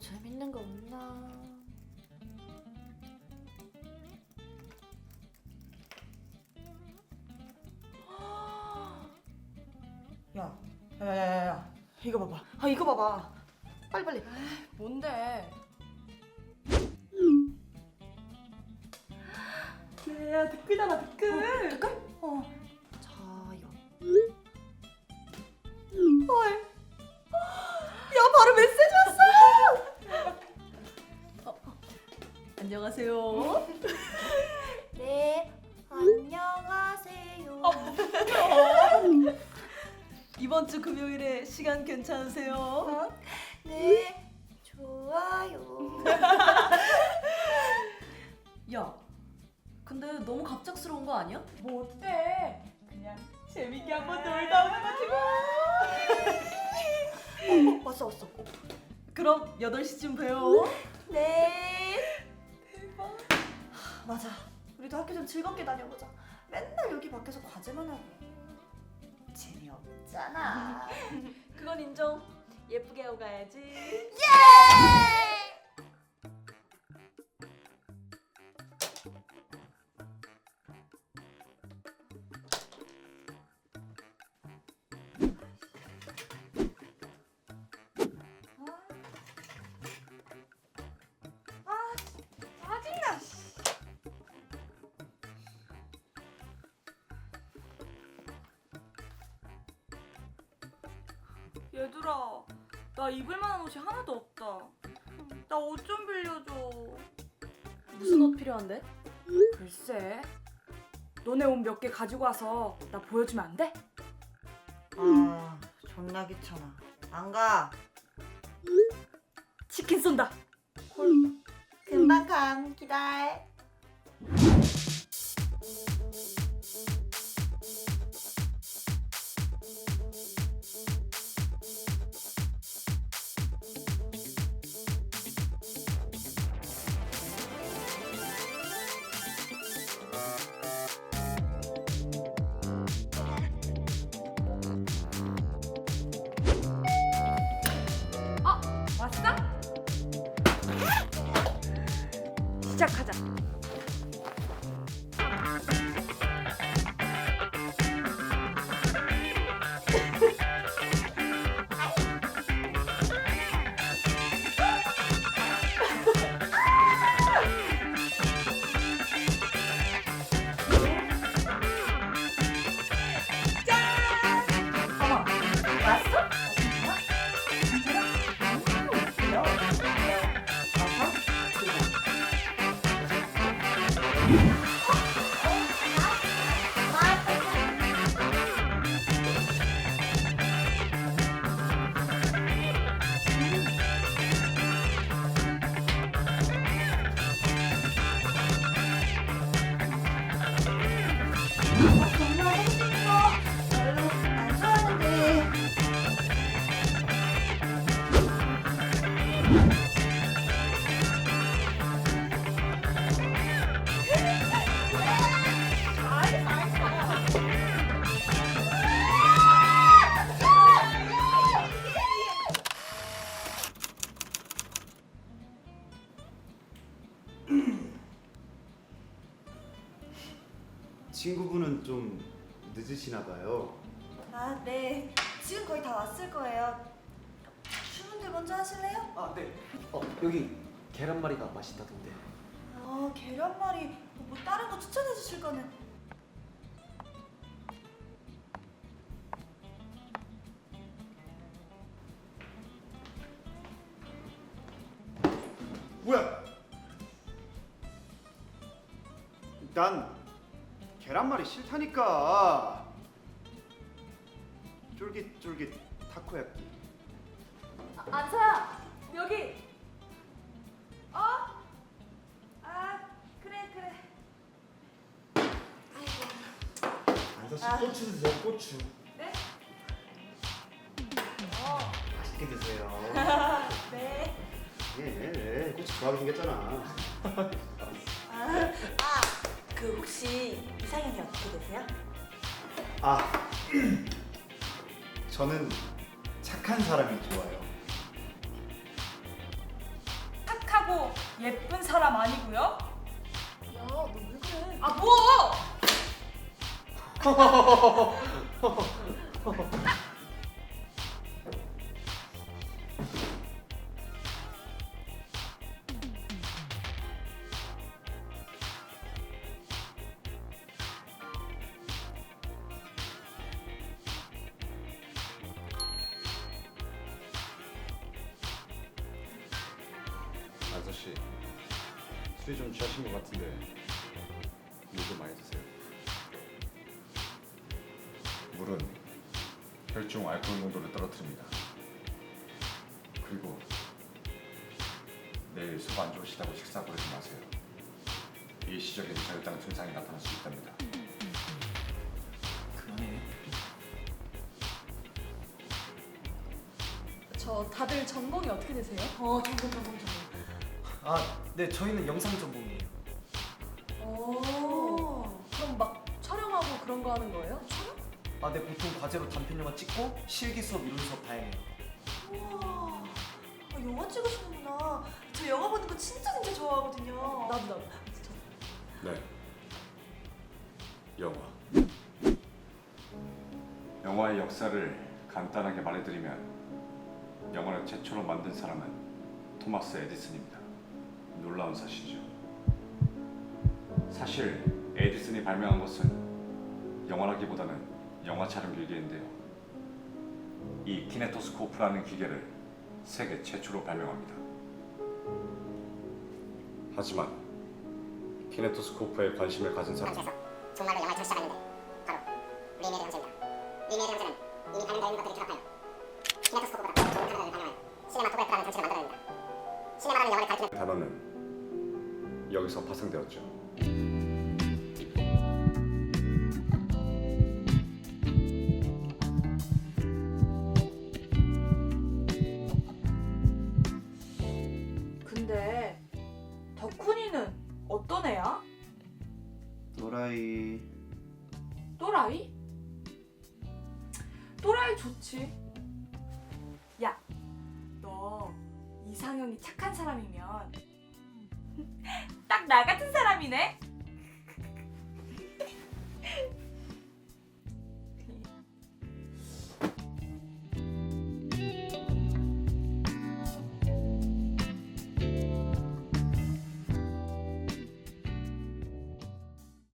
재밌는 거 없나? 야, 야야야야, 이거 봐봐. 아 이거 봐봐. 빨리 빨리. 뭔데? 야, 댓글다나 댓글. 댓글? 어. 자 이거. 헐. 안녕하세요. 네 안녕하세요. 이번 주 금요일에 시간 괜찮으세요? 네 좋아요. 야, 근데 너무 갑작스러운 거 아니야? 뭐 어때? 그냥 재밌게 한번 놀다 오는 거지 뭐. 어, 왔어 왔어. 그럼 8시쯤 봬요. 네. 맞아. 우리도 학교 좀 즐겁게 다녀보자. 맨날 여기 밖에서 과제만 하고. 재미없잖아. 그건 인정. 예쁘게 하고 가야지. 예! 나 입을 만한 옷이 하나도 없다. 나 옷 좀 빌려줘. 무슨 옷 필요한데? 글쎄, 너네 옷 몇 개 가지고 와서 나 보여주면 안 돼? 아, 존나 귀찮아. 안 가. 치킨 쏜다. 금방 감. 기다려. 늦으시나 봐요. 아, 네. 지금 거의 다 왔을 거예요. 주문들 먼저 하실래요? 아, 네. 어, 여기 계란말이가 맛있다던데. 아, 계란말이 뭐 다른 거 추천해 주실 거는 뭐야? 난 계란말이 싫다니까. 쫄깃쫄깃 타코야끼. 안서야 여기 어? 아 그래 그래 안서 씨 고추 드세요. 고추. 네? 맛있게 드세요. 네 예, 네, 네. 고추 좋아하게 생겼잖아. 그 혹시 이상형이 어떻게 되세요? 아, 저는 착한 사람이 좋아요. 아니라고 예쁜 사람 아니고요? 야, 너 왜 그래? 아 뭐? 아저씨 술이 좀 취하신 것 같은데 물좀 많이 드세요. 물은 혈중 알코올 농도를 떨어뜨립니다. 그리고 내일 속 안 좋으시다고 식사 버리지 마세요. 일시적인 저혈당 증상이 나타날 수 있답니다. 그만해. 저 다들 전공이 어떻게 되세요? 어 전공 전공 전공. 아, 네 저희는 영상 전공이에요. 오. 그럼 막 촬영하고 그런 거 하는 거예요? 아, 네 보통 과제로 단편 영화 찍고 실기 수업 이론 수업 다양해요. 우와. 아, 영화 찍으시는구나. 저 영화 보는 거 진짜 진짜 좋아하거든요. 나도 나도. 네. 영화. 영화의 역사를 간단하게 말해드리면 영화를 최초로 만든 사람은 토마스 에디슨입니다. 사실이죠. 사실 에디슨이 발명한 것은 영화라기보다는 영화 촬영 기계인데요. 이 키네토스코프라는 기계를 세계 최초로 발명합니다. 하지만 키네토스코프에 관심을 가진 사람 그래서 정말로 영화를 시작하는데 바로 리메르 형제입니다. 리메르 형제는 이미 발명되어 있는 것들을 결합하여 키네토스코프보다 더 좋은 카메라를 발명하여 시네마토그래프라는 장치를 만들어냅니다. 시네마라는 영화를 가리키는 단어는 여기서 파생되었죠. 근데 덕훈이는 어떤 애야? 또라이. 또라이? 또라이 좋지. 야, 너 이상형이 착한 사람이면 딱 나 같은 사람이네.